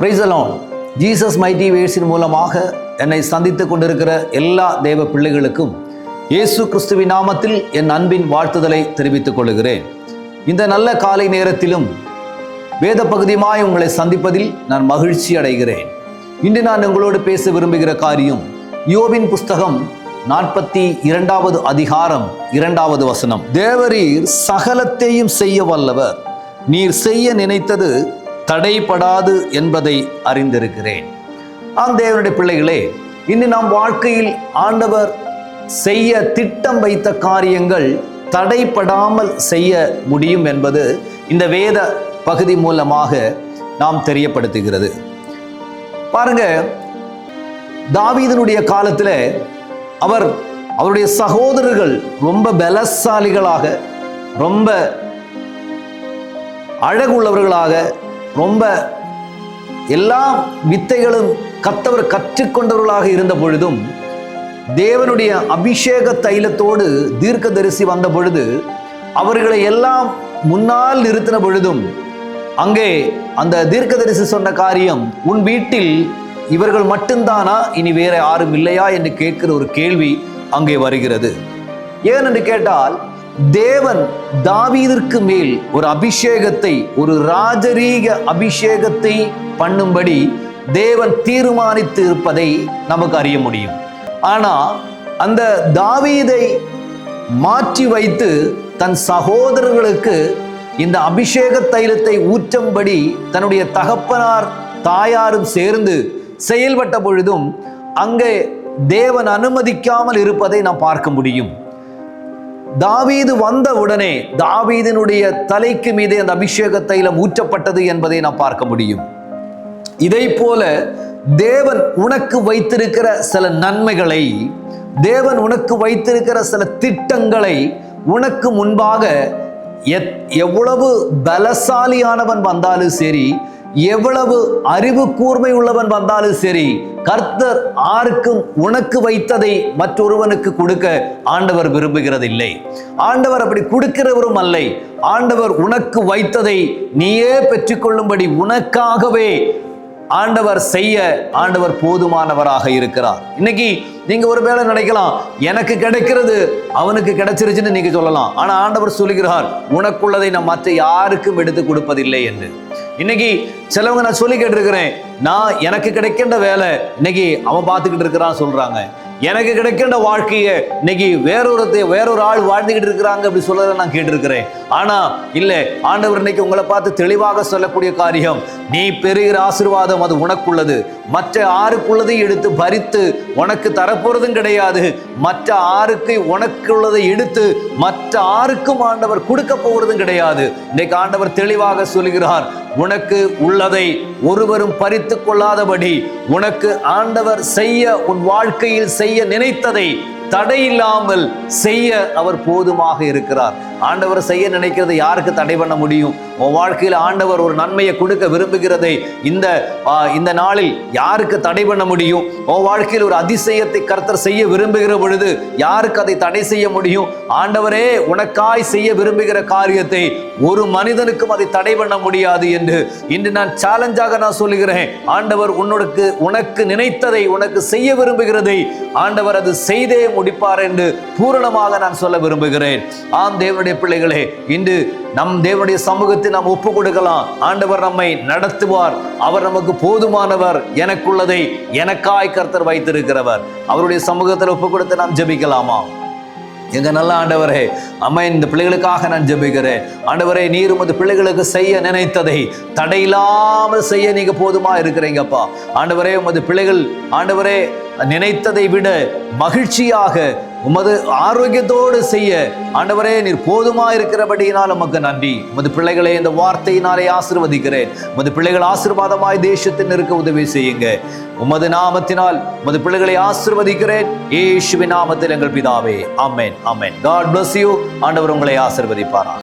பிரைசலோன் Jesus mighty வேர்ஸின் மூலமாக என்னை சந்தித்துக் கொண்டிருக்கிற எல்லா தேவ பிள்ளைகளுக்கும் இயேசு கிறிஸ்துவின் நாமத்தில் என் அன்பின் வாழ்த்துதலை தெரிவித்துக் கொள்கிறேன். இந்த நல்ல காலை நேரத்திலும் வேத பகுதியுமாய் உங்களை சந்திப்பதில் நான் மகிழ்ச்சி அடைகிறேன். இன்று நான் உங்களோடு பேச விரும்புகிற காரியம் யோவின் புஸ்தகம் நாற்பத்தி இரண்டாவது அதிகாரம் இரண்டாவது வசனம். தேவரீர் சகலத்தையும் செய்ய வல்லவர். நீர் செய்ய நினைத்தது தடைபடாது என்பதை அறிந்திருக்கிறேன். ஆம் தேவனுடைய பிள்ளைகளே இன்று நம் வாழ்க்கையில் ஆண்டவர் செய்ய திட்டம் வைத்த காரியங்கள் தடைப்படாமல் செய்ய முடியும் என்பது இந்த வேத பகுதி மூலமாக நாம் தெரியப்படுத்துகிறது. பாருங்க தாவீதனுடைய காலத்தில் அவர் அவருடைய சகோதரர்கள் ரொம்ப பலசாலிகளாக ரொம்ப அழகுள்ளவர்களாக ரொம்ப எல்லா வித்தைகளும் கத்தவர் கற்றுக்கொண்டவர்களாக இருந்த பொழுதும் தேவனுடைய அபிஷேக தைலத்தோடு தீர்க்கதரிசி வந்த பொழுது அவர்களை எல்லாம் முன்னால் நிறுத்தின பொழுதும் அங்கே அந்த தீர்க்கதரிசி சொன்ன காரியம் உன் வீட்டில் இவர்கள் மட்டும்தானா? இனி வேற யாரும் இல்லையா என்று கேட்கிற ஒரு கேள்வி அங்கே வருகிறது. ஏன் என்று கேட்டால் தேவன் தாவீதிற்கு மேல் ஒரு அபிஷேகத்தை ஒரு ராஜரீக அபிஷேகத்தை பண்ணும்படி தேவன் தீர்மானித்து இருப்பதை நமக்கு அறிய முடியும். ஆனா அந்த தாவீதை மாற்றி வைத்து தன் சகோதரர்களுக்கு இந்த அபிஷேக தைலத்தை ஊற்றும்படி தன்னுடைய தகப்பனார் தாயாரும் சேர்ந்து செயல்பட்ட பொழுதும் அங்கே தேவன் அனுமதிக்காமல் இருப்பதை நாம் பார்க்க முடியும். தாவீது வந்த உடனே தாவீதினுடைய தலைக்கு மீது அந்த அபிஷேக தைலம் ஊற்றப்பட்டது என்பதை நாம் பார்க்க முடியும். இதை போல தேவன் உனக்கு வைத்திருக்கிற சில நன்மைகளை தேவன் உனக்கு வைத்திருக்கிற சில திட்டங்களை உனக்கு முன்பாக எத்- எவ்வளவு பலசாலியானவன் வந்தாலும் சரி எவ்வளவு அறிவு கூர்மை உள்ளவன் வந்தாலும் சரி கர்த்தர் ஆருக்கும் உனக்கு வைத்ததை மற்றொருவனுக்கு கொடுக்க ஆண்டவர் விரும்புகிறதில்லை. ஆண்டவர் அப்படி கொடுக்கிறவரும் அல்ல. ஆண்டவர் உனக்கு வைத்ததை நீயே பெற்றுக்கொள்ளும்படி உனக்காகவே ஆண்டவர் செய்ய ஆண்டவர் போதுமானவராக இருக்கிறார். இன்னைக்கு நீங்க ஒருவேளை நினைக்கலாம் எனக்கு கிடைக்கிறது அவனுக்கு கிடைச்சிருச்சுன்னு நீங்க சொல்லலாம். ஆனா ஆண்டவர் சொல்லுகிறார் உனக்குள்ளதை நான் மற்ற யாருக்கும் எடுத்து கொடுப்பதில்லை என்று. இன்னைக்கு சிலவங்க நான் சொல்லி கேட்டிருக்கிறேன் நான் எனக்கு கிடைக்கின்ற வேலை இன்னைக்கு அவன் பார்த்துக்கிட்டு இருக்கிறான் சொல்றாங்க. எனக்கு கிடைக்கின்ற வாழ்க்கையை இன்னைக்கு வேறொரு வேறொரு ஆள் வாழ்ந்துகிட்டு இருக்கிறாங்க அப்படி சொல்றதை நான் கேட்டிருக்கிறேன். ஆனா இல்ல ஆண்டவர் இன்னைக்கு உங்களை பார்த்து தெளிவாக சொல்லக்கூடிய காரியம் நீ பெறுகிற ஆசீர்வாதம் அது உனக்குள்ளது. மற்ற ஆருக்குள்ளதை எடுத்து பறித்து உனக்கு தரப்போறதும் கிடையாது. மற்ற ஆருக்கு உனக்குள்ளதை எடுத்து மற்ற ஆருக்கும் ஆண்டவர் கொடுக்க போகிறதும் கிடையாது. இன்னைக்கு ஆண்டவர் தெளிவாக சொல்கிறார் உனக்கு உள்ளதை ஒருவரும் பறித்து கொள்ளாதபடி உனக்கு ஆண்டவர் செய்ய உன் வாழ்க்கையில் செய்ய நினைத்ததை தடையில்லாமல் செய்ய அவர் போதுமாக இருக்கிறார். ஆண்டவர் செய்ய நினைக்கிறது யாருக்கு தடை பண்ண முடியும்? உன் வாழ்க்கையில் ஆண்டவர் ஒரு நன்மையை கொடுக்க விரும்புகிறதை இந்த இந்த நாளில் யாருக்கு தடை பண்ண முடியும்? உன் வாழ்க்கையில் ஒரு அதிசயத்தை கர்த்தர் செய்ய விரும்புகிற பொழுது யாருக்கு அதை தடை செய்ய முடியும்? ஆண்டவரே உனக்காய் செய்ய விரும்புகிற காரியத்தை ஒரு மனிதனுக்கும் அதை தடை பண்ண முடியாது என்று இன்று நான் சேலஞ்சாக நான் சொல்லுகிறேன். ஆண்டவர் உன்னுக்கு உனக்கு நினைத்ததை உனக்கு செய்ய விரும்புகிறதை ஆண்டவர் அது செய்தே முடிப்பார் என்று பூரணமாக நான் சொல்ல விரும்புகிறேன். ஆம் தேவனுடைய பிள்ளைகளே இன்று நம் தேவனுடைய சமூகத்தை நாம் ஒப்பு கொடுக்கலாம். ஆண்டவர் நம்மை நடத்துவார். அவர் நமக்கு போதுமானவர். எனக்குள்ளதை எனக்காய் கர்த்தர் வைத்திருக்கிறவர். அவருடைய சமூகத்தில் ஒப்பு கொடுத்து நாம் ஜெபிக்கலாமா? எங்க நல்ல ஆண்டவரே அம்மா இந்த பிள்ளைகளுக்காக நான் ஜெபிக்கிறேன். ஆண்டவரே நீர் உமது பிள்ளைகளுக்கு செய்ய நினைத்ததை தடையில்லாமல் செய்ய நீங்க போதுமா இருக்கிறீங்கப்பா. ஆண்டவரே உமது பிள்ளைகள் ஆண்டவரே நினைத்ததை விட மகிழ்ச்சியாக உமது ஆரோக்கியத்தோடு செய்ய ஆண்டவரே நீர் போதுமா இருக்கிறபடியினால் உமக்கு நன்றி. உமது பிள்ளைகளை இந்த வார்த்தையினாலே ஆசிர்வதிக்கிறேன். உமது பிள்ளைகள் ஆசீர்வாதமாய் தேசத்தில் இருக்க உதவி செய்யுங்க. உமது நாமத்தினால் உமது பிள்ளைகளை ஆசிர்வதிக்கிறேன். ஏசுவின் நாமத்தில் எங்கள் பிதாவே. Amen amen God bless you ஆண்டவர் உங்களை ஆசிர்வதிப்பாரா